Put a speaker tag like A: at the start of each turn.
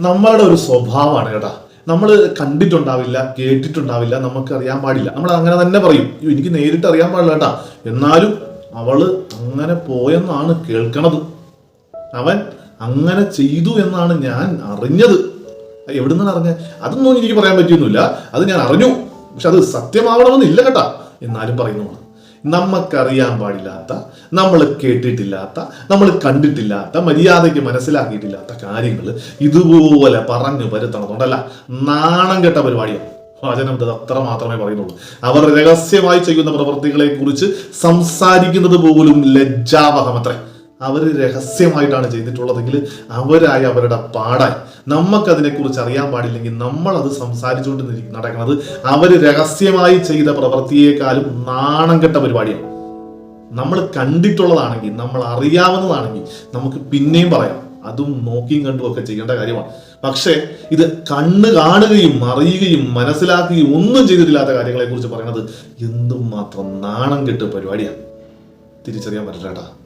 A: നമ്മളുടെ ഒരു സ്വഭാവമാണ് കേട്ടാ. നമ്മൾ കണ്ടിട്ടുണ്ടാവില്ല കേട്ടിട്ടുണ്ടാവില്ല നമുക്ക് അറിയാൻ പാടില്ല. നമ്മൾ അങ്ങനെ തന്നെ പറയും. "അയ്യോ, എനിക്ക് നേരിട്ട് അറിയാൻ പാടില്ല കേട്ടാ. എന്നാലും അവൾ അങ്ങനെ പോയെന്നാണ് കേൾക്കണത്. അവൻ അങ്ങനെ ചെയ്തു എന്നാണ് ഞാൻ അറിഞ്ഞത്. എവിടുന്നാണ് അറിഞ്ഞത് അതൊന്നും എനിക്ക് പറയാൻ പറ്റിയൊന്നുമില്ല. അത് ഞാൻ അറിഞ്ഞു. പക്ഷെ അത് സത്യമാവണമെന്നില്ല കേട്ടാ. എന്നാലും പറയുന്നതാണ് നമുക്കറിയാൻ പാടില്ലാത്ത നമ്മൾ കേട്ടിട്ടില്ലാത്ത നമ്മൾ കണ്ടിട്ടില്ലാത്ത മര്യാദയ്ക്ക് മനസ്സിലാക്കിയിട്ടില്ലാത്ത കാര്യങ്ങൾ ഇതുപോലെ പറഞ്ഞു വരുത്തണമെന്നുണ്ടല്ല നാണം കെട്ട പരിപാടിയാണ് വചനം ഇത് അത്ര മാത്രമേ പറയുന്നുള്ളൂ. അവർ രഹസ്യമായി ചെയ്യുന്ന പ്രവൃത്തികളെ കുറിച്ച് സംസാരിക്കുന്നത് പോലും ലജ്ജാവഹമത്രേ. അവർ രഹസ്യമായിട്ടാണ് ചെയ്തിട്ടുള്ളതെങ്കിൽ അവരായി അവരുടെ പാടായി. നമുക്കതിനെക്കുറിച്ച് അറിയാൻ പാടില്ലെങ്കിൽ നമ്മൾ അത് സംസാരിച്ചുകൊണ്ട് നടക്കുന്നത് അവർ രഹസ്യമായി ചെയ്ത പ്രവൃത്തിയേക്കാളും നാണം കെട്ട പരിപാടിയാണ്. നമ്മൾ കണ്ടിട്ടുള്ളതാണെങ്കിൽ നമ്മൾ അറിയാവുന്നതാണെങ്കിൽ നമുക്ക് പിന്നെയും പറയാം. അതും നോക്കിയും കണ്ടും ഒക്കെ ചെയ്യേണ്ട കാര്യമാണ്. പക്ഷേ ഇത് കണ്ണ് കാണുകയും അറിയുകയും മനസ്സിലാക്കുകയും ഒന്നും ചെയ്തിട്ടില്ലാത്ത കാര്യങ്ങളെ കുറിച്ച് പറയുന്നത് എന്തും മാത്രം നാണം കെട്ട് പരിപാടിയാണ്. തിരിച്ചറിയാൻ പറ്റില്ല